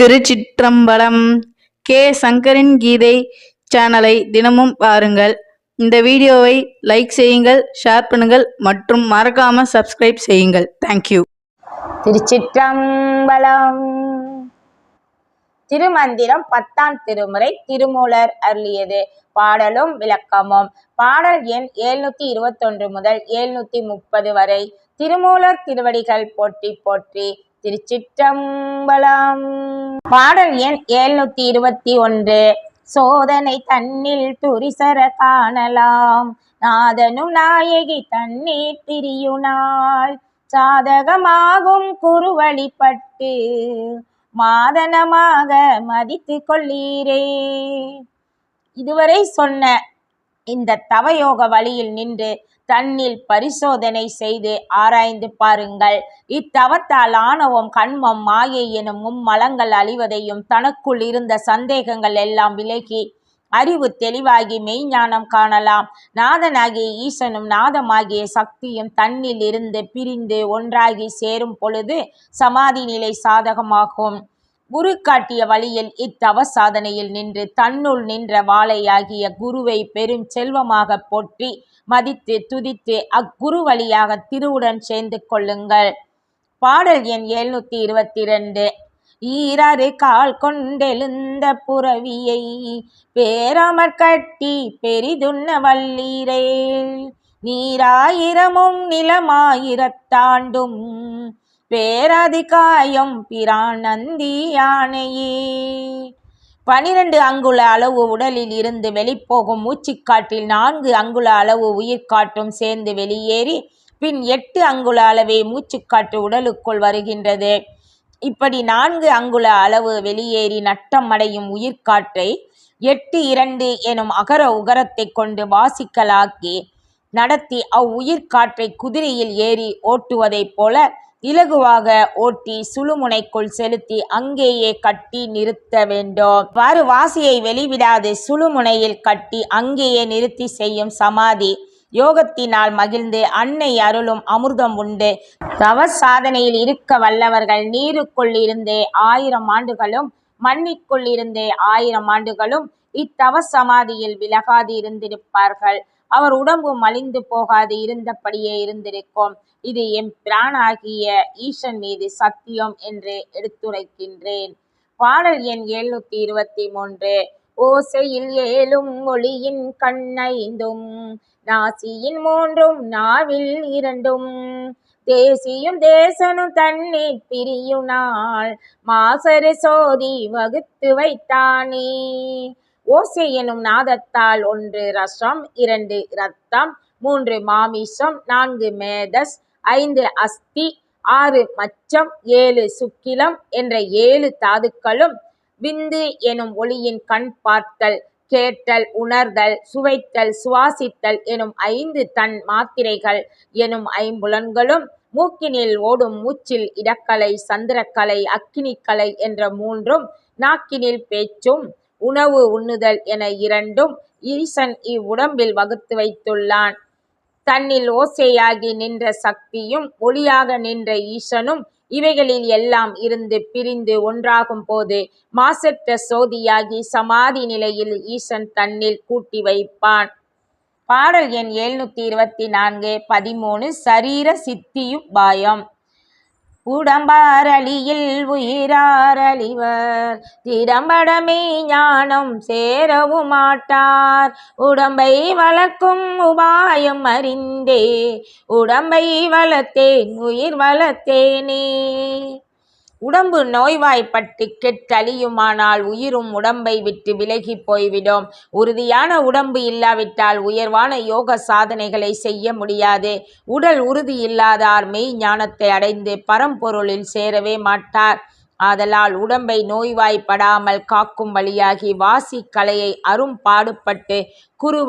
திருச்சிற்றம்பலம் K. சங்கரின் கீதை சேனலை தினமும் பாருங்கள். இந்த வீடியோவை லைக் செய்யுங்கள் ஷேர் பண்ணுங்கள் மற்றும் மறக்காம சப்ஸ்கிரைப் செய்யுங்கள். தேங்க்யூ திருச்சிற்றம்பலம். திருமந்திரம் பத்தாம் திருமுறை திருமூலர் அருளியது. பாடலும் விளக்கமும். பாடல் எண் எழுநூத்தி இருபத்தொன்று முதல் எழுநூத்தி முப்பது வரை திருமூலர் திருவடிகள் போற்றி போற்றி திருச்சிற்றம்பலம். பாடல் எண் எழுநூத்தி இருபத்தி ஒன்று சோதனை தன்னில் துரிசர காணலாம். நாதனும் நாயகி தண்ணீர் திரியுனாள் சாதகமாகும் குறுவழிப்பட்டு மாதனமாக மதித்து கொள்ளீரே. இதுவரை சொன்ன இந்த தவயோக வழியில் நின்று தன்னில் பரிசோதனை செய்து ஆராய்ந்து பாருங்கள். இத்தவத்தால் ஆணவம் கண்மம் மாயை எனும் மும்மலங்கள் அழிவதையும் தனக்குள் இருந்த சந்தேகங்கள் எல்லாம் விலகி அறிவு தெளிவாகி மெய்ஞானம் காணலாம். நாதனாகிய ஈசனும் நாதமாகிய சக்தியும் தன்னில் இருந்து பிரிந்து ஒன்றாகி சேரும் பொழுது சமாதி நிலை சாதகமாகும். குரு காட்டிய வழியில் இத்தவ சாதனையில் நின்று தன்னுள் நின்ற வாழையாகிய குருவை பெரும் செல்வமாக போற்றி மதித்து துதித்து அக்குரு வழியாக திருவுடன் சேர்ந்து கொள்ளுங்கள். பாடல் எண் எழுநூத்தி இருபத்தி ரெண்டு ஈரறு கால் கொண்டெழுந்த புறவியை பேராமற் கட்டி பெரிதுண்ண வல்லீரே. நீராயிரமும் நிலமாயிரத்தாண்டும் பேரதிகாயம் பிரான் நந்தி யானையே பனிரெண்டு அங்குல அளவு உடலில் இருந்து வெளிப்போகும் மூச்சுக்காற்றில் நான்கு அங்குல அளவு உயிர்காற்றும் சேர்ந்து வெளியேறி பின் எட்டு அங்குல அளவே மூச்சுக்காற்று உடலுக்குள் வருகின்றது. இப்படி நான்கு அங்குல அளவு வெளியேறி நட்டம் அடையும் உயிர்காற்றை எட்டு இரண்டு எனும் அகர உகரத்தை கொண்டு வாசிக்கலாக்கி நடத்தி அவ்வுயிர்காற்றை குதிரையில் ஏறி ஓட்டுவதைப் போல இலகுவாக ஓட்டி சுழுமுனைக்குள் செலுத்தி அங்கேயே கட்டி நிறுத்த வேண்டும். வாறு வாசியை வெளிவிடாது சுழுமுனையில் கட்டி அங்கேயே நிறுத்தி செய்யும் சமாதி. யோகத்தினால் மகிழ்ந்து அன்னை அருளும் அமிர்தம் உண்டு. தவ சாதனையில் இருக்க வல்லவர்கள் நீருக்குள் இருந்தே ஆயிரம் ஆண்டுகளும் மண்ணிற்குள் இருந்தே ஆயிரம் ஆண்டுகளும் இத்தவ சமாதியில் விலகாது இருந்திருப்பார்கள் அவர் உடம்பு மலிந்து போகாது இருந்தபடியே இருந்திருக்கும். இது என் பிரானாகிய ஈசன் மீது சத்தியம் என்று எடுத்துரைக்கின்றேன். பாடல் எண் எழுநூத்தி இருபத்தி மூன்று. ஓசையில் ஏழும் மொழியின் கண்ணைந்தும் நாசியின் மூன்றும் நாவில் இரண்டும். தேசியும் தேசனும் தண்ணீர் பிரியுனாள் மாசரு சோதி வகுத்து வைத்தானே. ஓசை எனும் நாதத்தால் ஒன்று ரசம் இரண்டு இரத்தம் மூன்று மாமிசம் நான்கு மேதஸ் ஐந்து அஸ்தி ஆறு மச்சம் ஏழு சுக்கிலம் என்ற ஏழு தாதுக்களும் விந்து எனும் ஒளியின் கண் பார்த்தல் கேட்டல் உணர்தல் சுவைத்தல் சுவாசித்தல் எனும் ஐந்து தன் மாத்திரைகள் எனும் ஐம்புலன்களும் மூக்கினில் ஓடும் மூச்சில் இடக்கலை சந்திரக்கலை அக்கினிக்கலை என்ற மூன்றும் நாக்கினில் பேச்சும் உணவு உண்ணுதல் என இரண்டும் ஈசன் இவ்வுடம்பில் வகுத்து வைத்துள்ளான். தன்னில் ஓசையாகி நின்ற சக்தியும் ஒளியாக நின்ற ஈசனும் இவைகளில் எல்லாம் இருந்து பிரிந்து ஒன்றாகும் போது மாசற்ற சோதியாகி சமாதி நிலையில் ஈசன் தன்னில் கூட்டி வைப்பான். பாடல் எண் எழுநூத்தி இருபத்தி நான்கு பதிமூணு சரீர சித்தியுபாயம் உடம்பாரளியில் உயிராரழிவர். திடம்படமே ஞானம் சேரவும் மாட்டார் உடம்பை வளர்க்கும் உபாயம் அறிந்தே. உடம்பை வளர்த்தேன் உயிர் வளர்த்தேனே. உடம்பு நோய்வாய்ப்பட்டு கெட்டழியுமானால் உயிரும் உடம்பை விட்டு விலகி போய்விடும். உறுதியான உடம்பு இல்லாவிட்டால் உயர்வான யோக சாதனைகளை செய்ய முடியாது. உடல் உறுதி இல்லாதார் மெய் ஞானத்தை அடைந்து பரம்பொருளில் சேரவே மாட்டார். ஆதலால் உடம்பை நோய்வாய்ப்படாமல் காக்கும் வழியாகி வாசி கலையை அரும் பாடுபட்டு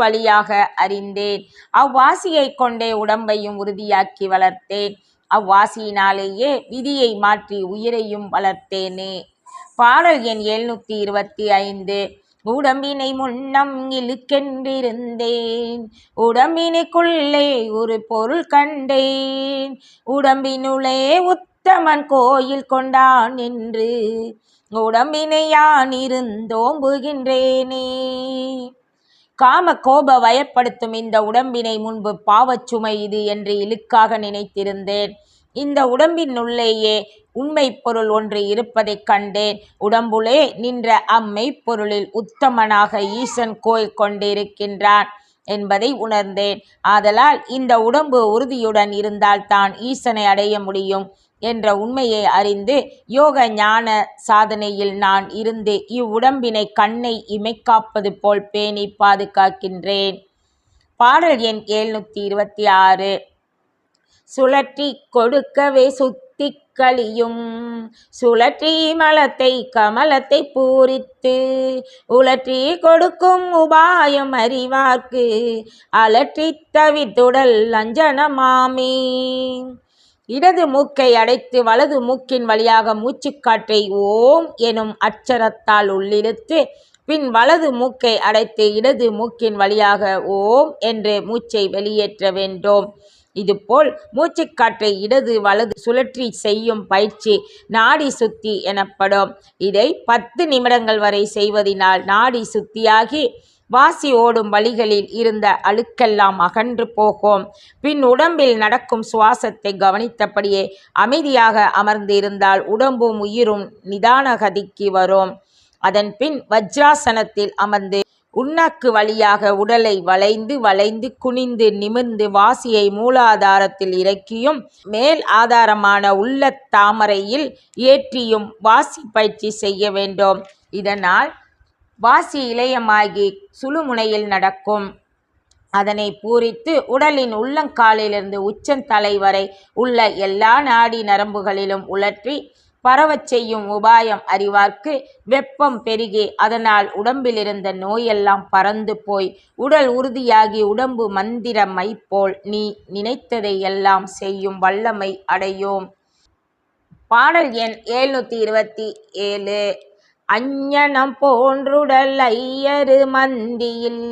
வழியாக அறிந்தேன். அவ்வாசியை கொண்டே உடம்பையும் உறுதியாக்கி வளர்த்தேன். அவ்வாசியினாலேயே விதியை மாற்றி உயிரையும் வளர்த்தேனே. பாடல் எண் எழுநூத்தி இருபத்தி ஐந்து. உடம்பினை முன்னம் இழுக்கென்றிருந்தேன். உடம்பினுக்குள்ளே ஒரு பொருள் கண்டேன். உடம்பினுளே உத்தமன் கோயில் கொண்டான் என்று. உடம்பினை யான் இருந்தோம்புகின்றேனே. காம கோப வயப்படுத்தும் இந்த உடம்பினை முன்பு பாவச்சுமை இது என்று இழுக்காக நினைத்திருந்தேன். இந்த உடம்பின் உள்ளேயே உண்மை பொருள் ஒன்று இருப்பதைக் கண்டேன். உடம்புலே நின்ற அம்மெய்ப்பொருளில் உத்தமனாக ஈசன் கோயில் கொண்டிருக்கின்றான் என்பதை உணர்ந்தேன். ஆதலால் இந்த உடம்பு உறுதியுடன் இருந்தால் தான் ஈசனை அடைய முடியும். என்ற உண்மையை அறிந்து யோக ஞான சாதனையில் நான் இருந்து இவ்வுடம்பினை கண்ணை இமைக்காப்பது போல் பேணி பாதுகாக்கின்றேன். பாடல் எண் எழுநூற்றி இருபத்தி ஆறு சுழற்றி கொடுக்கவே சுத்தி கழியும் சுழற்றி மலத்தை கமலத்தை பூரித்து. உழற்றி கொடுக்கும் உபாயம் அறிவார்க்கு. அலற்றி தவித்துடல் அஞ்சனமாமே. இடது மூக்கை அடைத்து வலது மூக்கின் வழியாக மூச்சுக்காற்றை ஓம் எனும் அச்சரத்தால் உள்ளிழுத்து பின் வலது மூக்கை அடைத்து இடது மூக்கின் வழியாக ஓம் என்று மூச்சை வெளியேற்ற வேண்டும். இதுபோல் மூச்சுக்காற்றை இடது வலது சுழற்றி செய்யும் பயிற்சி நாடி சுத்தி எனப்படும். இதை பத்து நிமிடங்கள் வரை செய்வதினால் நாடி சுத்தியாகி வாசி ஓடும் வழிகளில் இருந்த அழுக்கெல்லாம் அகன்று போகும். பின் உடம்பில் நடக்கும் சுவாசத்தை கவனித்தபடியே அமைதியாக அமர்ந்து இருந்தால் உடம்பும் உயிரும் நிதான கதிக்கு வரும். அதன் பின் வஜ்ராசனத்தில் அமர்ந்து உண்ணாக்கு வழியாக உடலை வளைந்து வளைந்து குனிந்து நிமிர்ந்து வாசியை மூலாதாரத்தில் இறக்கியும் மேல் ஆதாரமான உள்ள தாமரையில் ஏற்றியும் வாசி பயிற்சி செய்ய வேண்டும். இதனால் வாசி இளையமாகி சுழுமுனையில் நடக்கும். அதனை பூரித்து உடலின் உள்ளங்காலிலிருந்து உச்சந்தலை வரை உள்ள எல்லா நாடி நரம்புகளிலும் உழற்றி பரவச் செய்யும் உபாயம் அறிவார்க்கு வெப்பம் பெருகி அதனால் உடம்பிலிருந்த நோயெல்லாம் பறந்து போய் உடல் உறுதியாகி உடம்பு மந்திரமை போல் நீ நினைத்ததை எல்லாம் செய்யும் வல்லமை அடையும். பாடல் எண் எழுநூற்றி இருபத்தி ஏழு. அஞ்ஞனம் போன்றுடல் ஐயரு மந்தியில்.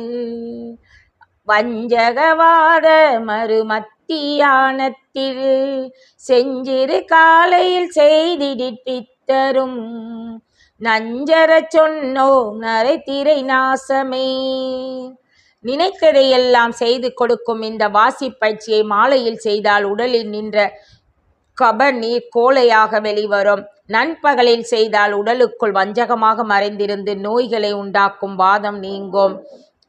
வஞ்சகவாத மறுமத்தியானத்தில் செஞ்சிரு காலையில் செய்திடிப்பித்தரும் நஞ்சரச் சொன்னோ நரை திரை நாசமே. நினைத்ததையெல்லாம் செய்து கொடுக்கும் இந்த வாசி பயிற்சியை மாலையில் செய்தால் உடலில் நின்ற கப நீர் கோலையாக வெளிவரும். நண்பகலில் செய்தால் உடலுக்குள் வஞ்சகமாக மறைந்திருந்து நோய்களை உண்டாக்கும் வாதம் நீங்கும்.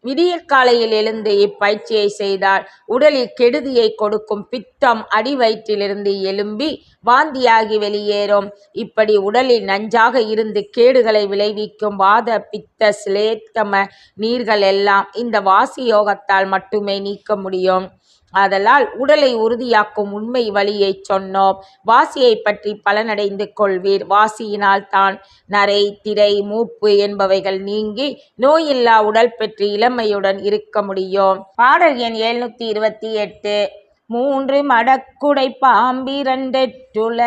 விடிய காலையில் எழுந்து இப்பயிற்சியை செய்தால் உடலில் கெடுதியை கொடுக்கும் பித்தம் அடி வயிற்றிலிருந்து எழும்பி வாந்தியாகி வெளியேறும். இப்படி உடலில் நஞ்சாக இருந்து கேடுகளை விளைவிக்கும் வாத பித்த சிலேத்தம நீர்கள் எல்லாம் இந்த வாசி யோகத்தால் மட்டுமே நீக்க முடியும். ஆதலால் உடலை உறுதியாக்கும் உண்மை வழியைச் சொன்னோம். வாசியைப் பற்றி பலனடைந்து கொள்வீர். வாசியினால் தான் நரை திரை மூப்பு என்பவைகள் நீங்கி நோயில்லா உடல் பெற்று இளமையுடன் இருக்க முடியும். பாடல் எண் எழுநூற்றி இருபத்தி எட்டு. மூன்று மடக்குடை பாம்பிரண்டெட்டுல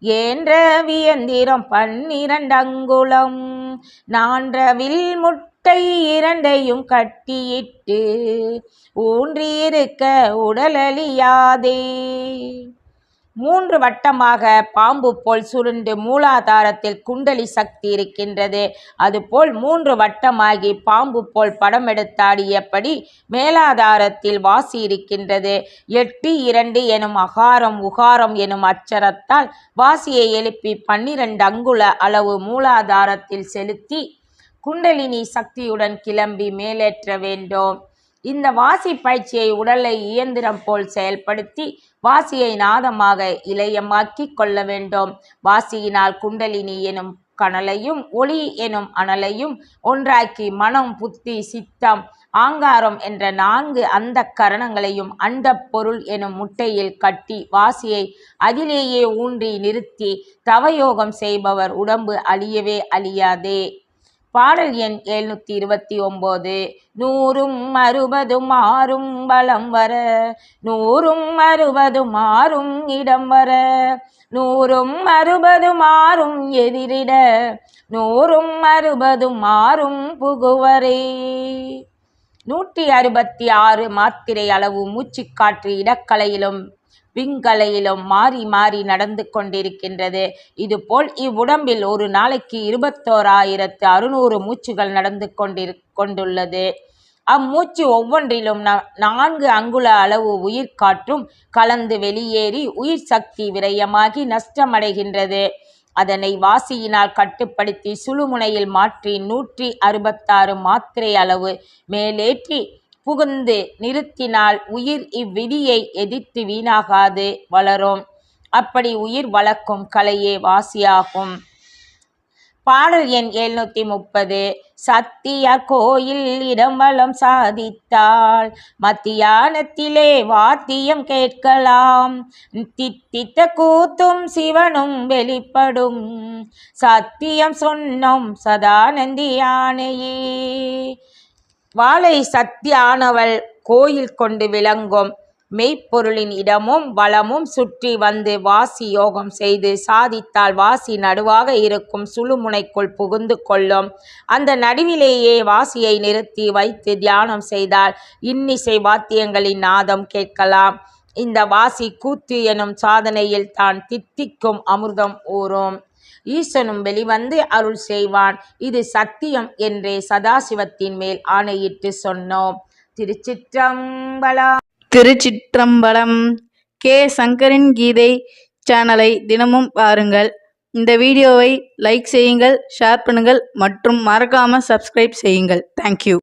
ஏன்ற வியந்திரம் பன்னிரண்டங்குளம் நான்றவில் முட்டை இரண்டையும் கட்டியிட்டு ஊன்றியிருக்க உடலழியாதே. மூன்று வட்டமாக பாம்பு போல் சுருண்டு மூலாதாரத்தில் குண்டலி சக்தி இருக்கின்றது. அதுபோல் மூன்று வட்டமாகி பாம்பு போல் படம் எடுத்தாடியபடி மேலாதாரத்தில் வாசி இருக்கின்றது. எட்டு இரண்டு எனும் அகாரம் உகாரம் எனும் அச்சரத்தால் வாசியை எழுப்பி பன்னிரண்டு அங்குல அளவு மூலாதாரத்தில் செலுத்தி குண்டலினி சக்தியுடன் கிளம்பி மேலேற்ற வேண்டும். இந்த வாசி பயிற்சியை உடலை இயந்திரம் போல் செயல்படுத்தி வாசியை நாதமாக இளையமாக்கி கொள்ள வேண்டும். வாசியினால் குண்டலினி எனும் கனலையும் ஒளி எனும் அனலையும் ஒன்றாக்கி மனம் புத்தி சித்தம் ஆங்காரம் என்ற நான்கு அந்த கரணங்களையும் அண்ட பொருள் எனும் முட்டையில் கட்டி வாசியை அதிலேயே ஊன்றி நிறுத்தி தவயோகம் செய்பவர் உடம்பு அழியவே அழியாதே. பாடல் எண் எழுநூற்றி இருபத்தி ஒம்பது. நூறும் அறுபதும் ஆறும் வளம் வர. நூறும் அறுபதும் ஆறும் இடம் வர. நூறும் அறுபதும் ஆறும் எதிரிட. நூறும் அறுபதும் ஆறும் புகுவரே. நூற்றி அறுபத்தி ஆறு மாத்திரை அளவு மூச்சுக்காற்று இடக்கலையிலும் விண்கலையிலும் மாறி மாறி நடந்து கொண்டிருக்கின்றது. இதுபோல் இவ்வுடம்பில் ஒரு நாளைக்கு இருபத்தோராயிரத்து அறுநூறு மூச்சுகள் நடந்து கொண்டிரு கொண்டுள்ளது. அம்மூச்சு ஒவ்வொன்றிலும் நான்கு அங்குல அளவு உயிர் காற்றும் கலந்து வெளியேறி உயிர் சக்தி விரயமாகி நஷ்டமடைகின்றது. அதனை வாசியினால் கட்டுப்படுத்தி சுழுமுனையில் மாற்றி நூற்றி அறுபத்தாறு மாத்திரை அளவு மேலேற்றி புகுந்து நிறுத்தினால் உயிர் இவ்விதியை எதிர்த்து வீணாகாது வளரும். அப்படி உயிர் வளர்க்கும் கலையே வாசியாகும். பாடல் எண் எழுநூத்தி முப்பது. சத்திய கோயில் இடம்பலம் சாதித்தாள். மத்தியானத்திலே வாத்தியம் கேட்கலாம். தித்தித்த கூத்தும் சிவனும் வெளிப்படும். சத்தியம் சொன்னோம் சதானந்தி வாழை சக்தியானவள் சத்தியானவள் கோயில் கொண்டு விளங்கும். மெய்ப்பொருளின் இடமும் வளமும் சுற்றி வந்து வாசி யோகம் செய்து சாதித்தால் வாசி நடுவாக இருக்கும் சுழுமுனைக்குள் புகுந்து கொள்ளும். அந்த நடுவிலேயே வாசியை நிறுத்தி வைத்து தியானம் செய்தால் இன்னிசை வாத்தியங்களின் நாதம் கேட்கலாம். இந்த வாசி கூத்து எனும் சாதனையில் தான் தித்திக்கும் அமிர்தம் ஊறும். ஈசனும் வெளிவந்து அருள் செய்வான். இது சத்தியம் என்றே சதாசிவத்தின் மேல் ஆணையிட்டு சொன்னோம். திருச்சிற்றம்பலம் திருச்சிற்றம்பலம் கே. சங்கரின் கீதை சேனலை தினமும் பாருங்கள். இந்த வீடியோவை லைக் செய்யுங்கள் ஷேர் பண்ணுங்கள் மற்றும் மறக்காமல் சப்ஸ்கிரைப் செய்யுங்கள். தேங்க்யூ